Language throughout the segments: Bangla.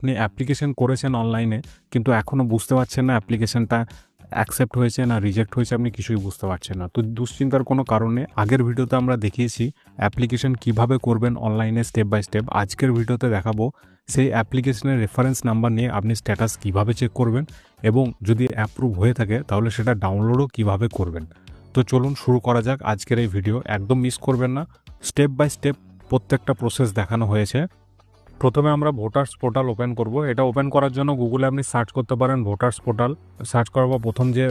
আপনি অ্যাপ্লিকেশন করেছেন অনলাইনে কিন্তু এখনও বুঝতে পারছেন না অ্যাপ্লিকেশনটা অ্যাকসেপ্ট হয়েছে না রিজেক্ট হয়েছে, আপনি কিছুই বুঝতে পারছেন না। তো দুশ্চিন্তার কোনো কারণে আগের ভিডিওতে আমরা দেখিয়েছি অ্যাপ্লিকেশন কীভাবে করবেন অনলাইনে স্টেপ বাই স্টেপ আজকের ভিডিওতে দেখাবো সেই অ্যাপ্লিকেশনের রেফারেন্স নাম্বার নিয়ে আপনি স্ট্যাটাস কীভাবে চেক করবেন এবং যদি অ্যাপ্রুভ হয়ে থাকে, তাহলে সেটা ডাউনলোডও কীভাবে করবেন। তো চলুন শুরু করা যাক আজকের এই ভিডিও একদম মিস করবেন না। স্টেপ বাই স্টেপ প্রত্যেকটা প্রসেস দেখানো হয়েছে। প্রথমে আমরা ভোটার্স পোর্টাল ওপেন করব। এটা ওপেন করার জন্য গুগলে আপনি সার্চ করতে পারেন ভোটার্স পোর্টাল সার্চ করার পর প্রথম যে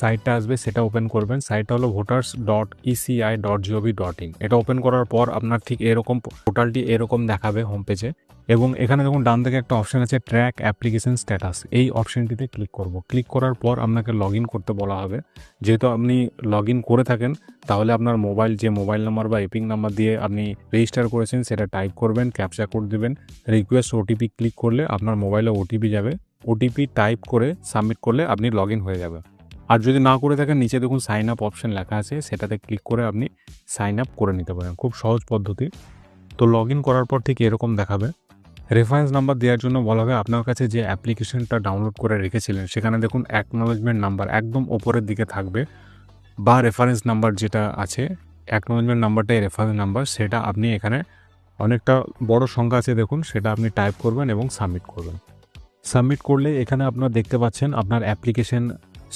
সাইটটা আসবে সেটা ওপেন করবেন। সাইটটা হলো voters dot ECI dot GOV dot in এটা ওপেন করার পর আপনার ঠিক এরকম পোর্টালটি এরকম দেখাবে হোম পেজে এবং এখানে দেখুন ডান থেকে একটা অপশন আছে ট্র্যাক অ্যাপ্লিকেশন স্ট্যাটাস এই অপশনটিতে ক্লিক করব। ক্লিক করার পর আপনাকে লগ করতে বলা হবে। যেহেতু আপনি লগ করে থাকেন, তাহলে আপনার মোবাইল যে মোবাইল নাম্বার বা এপিং নাম্বার দিয়ে আপনি রেজিস্টার করেছেন, সেটা টাইপ করবেন ক্যাপচা কোড দেবেন। রিকোয়েস্ট ওটিপি ক্লিক করলে আপনার মোবাইলে ওটিপি যাবে। ওটিপি টাইপ করে সাবমিট করলে আপনি লগ হয়ে যাবে। আর যদি না করে থাকেন, নিচে দেখুন সাইন আপ অপশন লেখা আছে, সেটাতে ক্লিক করে আপনি সাইন আপ করে নিতে পারেন। খুব সহজ পদ্ধতি। তো লগ করার পর ঠিক এরকম দেখাবে। রেফারেন্স নাম্বার দেওয়ার জন্য বলা হবে আপনার কাছে যে অ্যাপ্লিকেশনটা ডাউনলোড করে রেখেছিলেন, সেখানে দেখুন অ্যাকনোলেজমেন্ট নাম্বার একদম ওপরের দিকে থাকবে। বা রেফারেন্স নাম্বার যেটা আছে অ্যাকনোলেজমেন্ট নাম্বারটাই রেফারেন্স নাম্বার সেটা আপনি এখানে অনেকটা বড় সংখ্যা আছে, দেখুন, সেটা আপনি টাইপ করবেন এবং সাবমিট করবেন। সাবমিট করলে এখানে আপনারা দেখতে পাচ্ছেন আপনার অ্যাপ্লিকেশন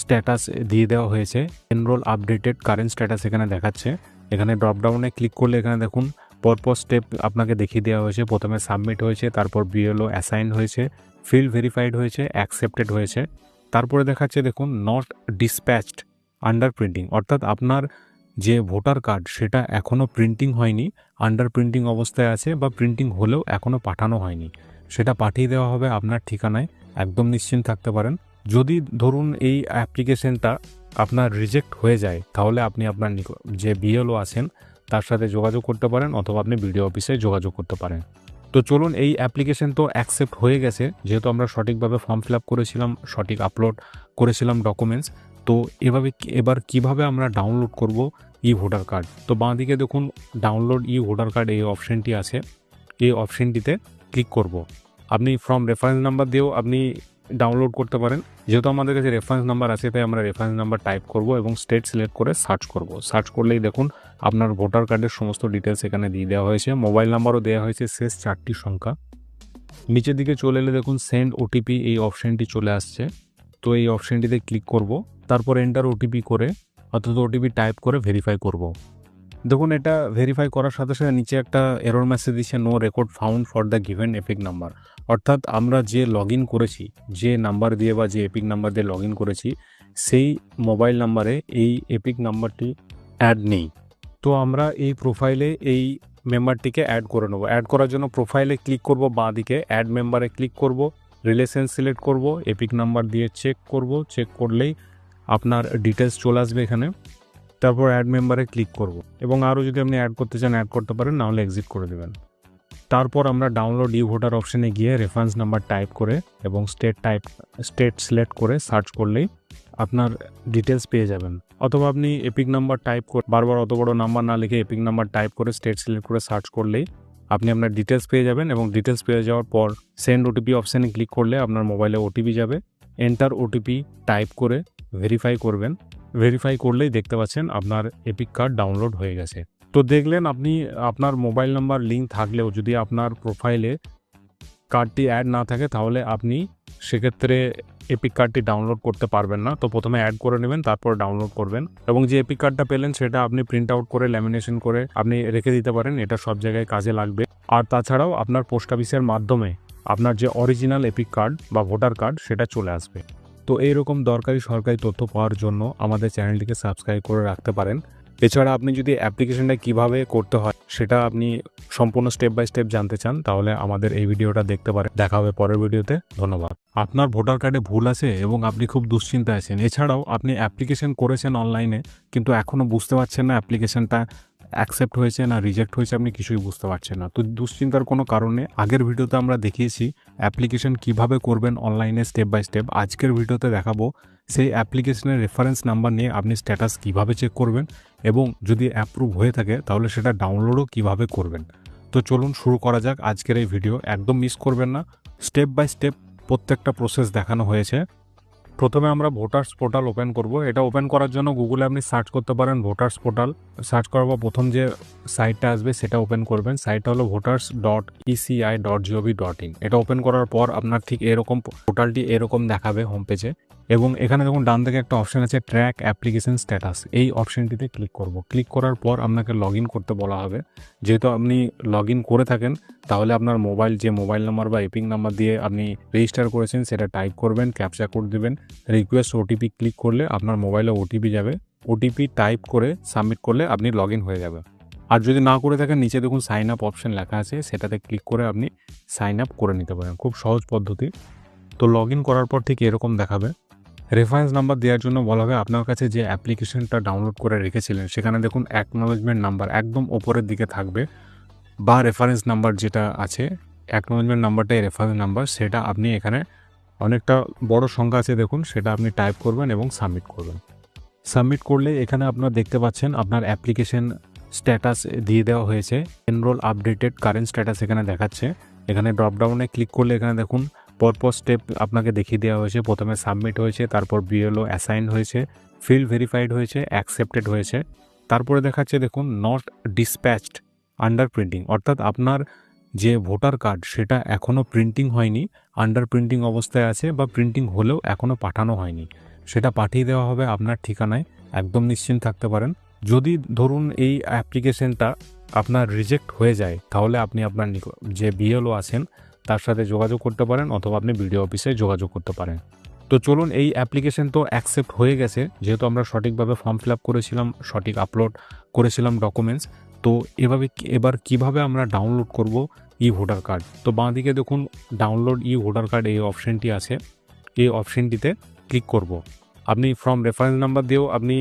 স্ট্যাটাস দিয়ে দেওয়া হয়েছে। এনরোল আপডেটেড কারেন্ট স্ট্যাটাস এখানে দেখাচ্ছে। এখানে ড্রপডাউনে ক্লিক করলে এখানে দেখুন, পরপর স্টেপ আপনাকে দেখিয়ে দেওয়া হয়েছে। প্রথমে সাবমিট হয়েছে, তারপর বিএলও অ্যাসাইন হয়েছে ফিল্ড ভেরিফাইড হয়েছে অ্যাকসেপ্টেড হয়েছে। তারপরে দেখাচ্ছে, দেখুন নট ডিসপ্যাচড আন্ডার প্রিন্টিং অর্থাৎ আপনার যে ভোটার কার্ড সেটা এখনও প্রিন্টিং হয়নি আন্ডার প্রিন্টিং অবস্থায় আছে বা প্রিন্টিং হলেও এখনও পাঠানো হয়নি। সেটা পাঠিয়ে দেওয়া হবে আপনার ঠিকানায়, একদম নিশ্চিন্ত থাকতে পারেন। যদি ধরুন এই অ্যাপ্লিকেশনটা আপনার রিজেক্ট হয়ে যায়, তাহলে আপনি আপনার যে বিএলও আছেন, তার সাথে যোগাযোগ করতে পারেন অথবা আপনি বিডিও অফিসে যোগাযোগ করতে পারেন। তো চলুন এই অ্যাপ্লিকেশন তো অ্যাকসেপ্ট হয়ে গেছে, যেহেতু আমরা সঠিকভাবে ফর্ম ফিল আপ করেছিলাম, সঠিক আপলোড করেছিলাম ডকুমেন্টস তো এভাবে এবার কীভাবে আমরা ডাউনলোড করব ই ভোটার কার্ড তো বাঁদিকে দেখুন ডাউনলোড ই ভোটার কার্ড এই অপশনটি আছে। এই অপশনটিতে ক্লিক করব। আপনি ফ্রম রেফারেন্স নাম্বার দিয়েও আপনি ডাউনলোড করতে পারেন। যেহেতু আমাদের কাছে রেফারেন্স নাম্বার আছে, তাই আমরা রেফারেন্স নাম্বার টাইপ করব এবং স্টেট সিলেক্ট করে সার্চ করব। সার্চ করলেই দেখুন, আপনার ভোটার কার্ডের সমস্ত ডিটেলস এখানে দিয়ে দেওয়া হয়েছে। মোবাইল নাম্বারও দেওয়া হয়েছে শেষ চারটি সংখ্যা। নিচের দিকে চলে এলে দেখুন সেন্ড ওটিপি এই অপশনটি চলে আসছে। তো এই অপশনটিতে ক্লিক করব। তারপর এন্টার ওটিপি করে অর্থাৎ ওটিপি টাইপ করে ভেরিফাই করব। দেখুন, এটা ভেরিফাই করার সাথে সাথে নিচে একটা এরর মেসেজ দিচ্ছে no record found for the given EPIC number অর্থাৎ আমরা যে লগ করেছি, যে নাম্বার দিয়ে বা যে এপিক নাম্বার দিয়ে লগ করেছি, সেই মোবাইল নাম্বারে এই এপিক নাম্বারটি অ্যাড নেই। তো আমরা এই প্রোফাইলে এই মেম্বারটিকে অ্যাড করে নেব। অ্যাড করার জন্য প্রোফাইলে ক্লিক করব বাঁ দিকে অ্যাড মেম্বারে ক্লিক করব রিলেশন সিলেক্ট করব এপিক নাম্বার দিয়ে চেক করব চেক করলেই আপনার ডিটেলস চলে আসবে এখানে। তারপর অ্যাড মেম্বারে ক্লিক করব। এবং আরও যদি আপনি অ্যাড করতে চান অ্যাড করতে পারেন, নাহলে এক্সিট করে দেবেন। তারপর আমরা ডাউনলোড ই ভোটার অপশনে গিয়ে রেফারেন্স নাম্বার টাইপ করে এবং স্টেট টাইপ স্টেট সিলেক্ট করে সার্চ করলেই আপনার ডিটেলস পেয়ে যাবেন। অথবা আপনি এপিক নাম্বার টাইপ করে, বারবার অত বড় নাম্বার না লিখে এপিক নাম্বার টাইপ করে স্টেট সিলেক্ট করে সার্চ করলেই আপনি আপনার ডিটেলস পেয়ে যাবেন এবং ডিটেলস পেয়ে যাওয়ার পর সেন্ড ওটিপি অপশানে ক্লিক করলে আপনার মোবাইলে ওটিপি যাবে। এন্টার ওটিপি টাইপ করে ভেরিফাই করবেন। ভেরিফাই করলেই দেখতে পাচ্ছেন আপনার এপিক কার্ড ডাউনলোড হয়ে গেছে। তো দেখলেন আপনি, আপনার মোবাইল নাম্বার লিঙ্ক থাকলেও যদি আপনার প্রোফাইলে কার্ডটি অ্যাড না থাকে, তাহলে আপনি সেক্ষেত্রে এপিক কার্ডটি ডাউনলোড করতে পারবেন না। তো প্রথমে অ্যাড করে নেবেন, তারপর ডাউনলোড করবেন। এবং যে এপিক কার্ডটা পেলেন, সেটা আপনি প্রিন্ট আউট করে ল্যামিনেশন করে আপনি রেখে দিতে পারেন। এটা সব জায়গায় কাজে লাগবে। আর তাছাড়াও আপনার পোস্ট অফিসের মাধ্যমে আপনার যে অরিজিনাল এপিক কার্ড বা ভোটার কার্ড সেটা চলে আসবে। তো এইরকম দরকারি সরকারি তথ্য পাওয়ার জন্য আমাদের চ্যানেলটিকে সাবস্ক্রাইব করে রাখতে পারেন। এছাড়া আপনি যদি অ্যাপ্লিকেশনটা কীভাবে করতে হয় সেটা আপনি সম্পূর্ণ স্টেপ বাই স্টেপ জানতে চান, তাহলে আমাদের এই ভিডিওটা দেখতে পারেন। দেখা হবে পরের ভিডিওতে। ধন্যবাদ। আপনার ভোটার কার্ডে ভুল আছে এবং আপনি খুব দুশ্চিন্তায় আছেন। এছাড়াও আপনি অ্যাপ্লিকেশন করেছেন অনলাইনে, কিন্তু এখনও বুঝতে পারছেন না অ্যাপ্লিকেশনটা অ্যাকসেপ্ট হয়েছে না রিজেক্ট হয়েছে আপনি কিছুই বুঝতে পারছেন না। তো দুশ্চিন্তার কোনো কারণে আগের ভিডিওতে আমরা দেখিয়েছি অ্যাপ্লিকেশন কীভাবে করবেন অনলাইনে স্টেপ বাই স্টেপ আজকের ভিডিওতে দেখাবো সেই অ্যাপ্লিকেশনের রেফারেন্স নাম্বার নিয়ে আপনি স্ট্যাটাস কীভাবে চেক করবেন এবং যদি অ্যাপ্রুভ হয়ে থাকে তাহলে সেটা ডাউনলোডও কীভাবে করবেন। তো চলুন শুরু করা যাক আজকের এই ভিডিও একদম মিস করবেন না। স্টেপ বাই স্টেপ প্রত্যেকটা প্রসেস দেখানো হয়েছে। প্রথমে আমরা ভোটার্স পোর্টাল ওপেন করব। এটা ওপেন করার জন্য গুগলে আপনি সার্চ করতে পারেন ভোটার্স পোর্টাল। সার্চ করার পর প্রথম যে সাইটটা আসবে সেটা ওপেন করবেন। সাইটটা হলো voters dot ECI dot GOV dot in এটা ওপেন করার পর আপনার ঠিক এরকম পোর্টালটি এরকম দেখাবে হোম পেজে এবং এখানে দেখুন ডান দিকে একটা অপশন আছে ট্র্যাক অ্যাপ্লিকেশন স্ট্যাটাস এই অপশনটিতে ক্লিক করব। ক্লিক করার পর আপনাকে লগ করতে বলা হবে। যেহেতু আপনি লগ করে থাকেন, তাহলে আপনার মোবাইল যে মোবাইল নাম্বার বা এপিং নাম্বার দিয়ে আপনি রেজিস্টার করেছেন, সেটা টাইপ করবেন ক্যাপচা কোড দেবেন। রিকোয়েস্ট ওটিপি ক্লিক করলে আপনার মোবাইলে ওটিপি যাবে। ওটিপি টাইপ করে সাবমিট করলে আপনি লগ হয়ে যাবে। আর যদি না করে থাকেন, নিচে দেখুন সাইন আপ অপশন লেখা আছে, সেটাতে ক্লিক করে আপনি সাইন আপ করে নিতে পারেন। খুব সহজ পদ্ধতি। তো লগ করার পর ঠিক এরকম দেখাবে। রেফারেন্স নাম্বার দেওয়ার জন্য বলা হবে আপনার কাছে যে অ্যাপ্লিকেশনটা ডাউনলোড করে রেখেছিলেন, সেখানে দেখুন অ্যাকনোলেজমেন্ট নাম্বার একদম ওপরের দিকে থাকবে বা রেফারেন্স নাম্বার যেটা আছে অ্যাকনোলেজমেন্ট নাম্বারটাই রেফারেন্স নাম্বার সেটা আপনি এখানে অনেকটা বড় সংখ্যা আছে দেখুন, সেটা আপনি টাইপ করবেন এবং সাবমিট করবেন। সাবমিট করলে এখানে আপনারা দেখতে পাচ্ছেন আপনার অ্যাপ্লিকেশন স্ট্যাটাস দিয়ে দেওয়া হয়েছে। এনরোল আপডেটেড কারেন্ট স্ট্যাটাস এখানে দেখাচ্ছে। এখানে ড্রপডাউনে ক্লিক করলে এখানে দেখুন, পরপর স্টেপ আপনাকে দেখিয়ে দেওয়া হয়েছে। প্রথমে সাবমিট হয়েছে, তারপর বিএলও অ্যাসাইন হয়েছে ফিল্ড ভেরিফাইড হয়েছে অ্যাকসেপ্টেড হয়েছে। তারপরে দেখাচ্ছে দেখুন নট ডিসপ্যাচড আন্ডার প্রিন্টিং অর্থাৎ আপনার যে ভোটার কার্ড সেটা এখনও প্রিন্টিং হয়নি আন্ডার প্রিন্টিং অবস্থায় আছে বা প্রিন্টিং হলেও এখনও পাঠানো হয়নি। সেটা পাঠিয়ে দেওয়া হবে আপনার ঠিকানায়, একদম নিশ্চিন্ত থাকতে পারেন। যদি ধরুন এই অ্যাপ্লিকেশনটা আপনার রিজেক্ট হয়ে যায়, তাহলে আপনি আপনার যে বিএলও আছেন, তার সাথে যোগাযোগ করতে পারেন অথবা আপনি বিডিও অফিসে যোগাযোগ করতে পারেন। তো চলুন এই অ্যাপ্লিকেশন তো অ্যাকসেপ্ট হয়ে গেছে, যেহেতু আমরা সঠিকভাবে ফর্ম ফিল আপ করেছিলাম, সঠিক আপলোড করেছিলাম ডকুমেন্টস তো এভাবে এবার কীভাবে আমরা ডাউনলোড করব ই ভোটার কার্ড তো বাঁ দিকে দেখুন ডাউনলোড ই ভোটার কার্ড এই অপশনটি আছে। এই অপশনটিতে ক্লিক করব। আপনি ফ্রম রেফারেন্স নাম্বার দিয়েও আপনি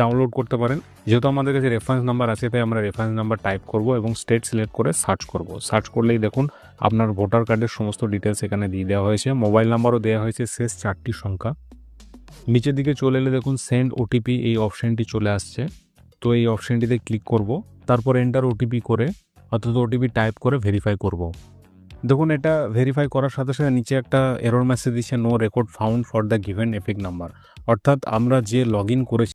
ডাউনলোড করতে পারেন। যেহেতু আমাদের কাছে রেফারেন্স নাম্বার আছে, তাই আমরা রেফারেন্স নাম্বার টাইপ করব এবং স্টেট সিলেক্ট করে সার্চ করব। সার্চ করলেই দেখুন, আপনার ভোটার কার্ডের সমস্ত ডিটেলস এখানে দিয়ে দেওয়া হয়েছে। মোবাইল নাম্বারও দেওয়া হয়েছে শেষ চারটি সংখ্যা। নিচের দিকে চলে এলে দেখুন সেন্ড ওটিপি এই অপশনটি চলে আসছে। তো এই অপশনটিতে ক্লিক করব। তারপর এন্টার ওটিপি করে অর্থাৎ ওটিপি টাইপ করে ভেরিফাই করব। দেখুন, এটা ভেরিফাই করার সাথে সাথে নিচে একটা এরর মেসেজ দিচ্ছে no record found for the given EPIC number অর্থাৎ আমরা যে লগ ইন করেছি